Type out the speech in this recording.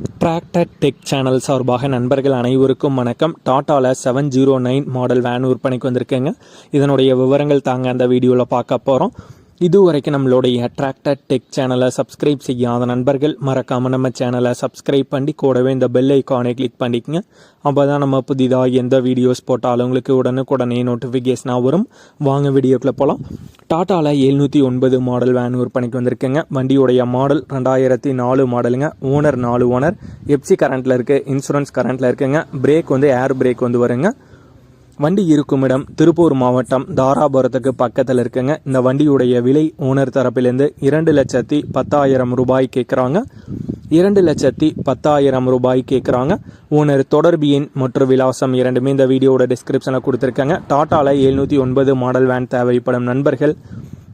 Tractor tech channel சார்பாக நண்பர்கள் அனைவருக்கும் வணக்கம். டாட்டாவில் seven zero nine model van விற்பனைக்கு வந்திருக்கேங்க. இதனுடைய விவரங்கள் தாங்க அந்த வீடியோவில் பார்க்க போகிறோம் இதுவரைக்கும் நம்மளுடைய அட்ராக்டட் டெக் சேனலை சப்ஸ்கிரைப் செய்யாத நண்பர்கள் மறக்காமல் நம்ம சேனலை சப்ஸ்கிரைப் பண்ணி கூடவே இந்த பெல் ஐக்கானை கிளிக் பண்ணிக்கங்க. அப்போ தான் நம்ம புதிதாக எந்த வீடியோஸ் போட்டாலும் உங்களுக்கு உடனுக்குடனே நோட்டிஃபிகேஷனாக வரும். வாங்க வீடியோக்குள்ளே போகலாம் டாட்டாவில் எழுநூற்றி ஒன்பது மாடல் வேன் விற்பனைக்கு வந்திருக்குங்க. வண்டியுடைய மாடல் ரெண்டாயிரத்தி நாலு மாடலுங்க ஓனர் நாலு ஓனர் எப்சி கரண்ட்டில் இருக்குது இன்சூரன்ஸ் கரண்ட்டில் இருக்குங்க. பிரேக் வந்து ஏர் பிரேக் வந்து வருங்க. வண்டி இருக்கும் இடம் திருப்பூர் மாவட்டம் தாராபுரத்துக்கு பக்கத்தில் இருக்குங்க. இந்த வண்டியுடைய விலை ஓனர் தரப்பிலிருந்து இரண்டு லட்சத்தி பத்தாயிரம் ரூபாய் கேட்குறாங்க இரண்டு லட்சத்தி பத்தாயிரம் ரூபாய் கேட்குறாங்க ஓனர் தொடர்பு எண் மற்றும் விலாசம் இரண்டுமே இந்த வீடியோட டிஸ்கிரிப்ஷனில் கொடுத்துருக்காங்க. டாட்டாவில் எழுநூற்றி ஒன்பது மாடல் வேன் தேவைப்படும் நண்பர்கள்.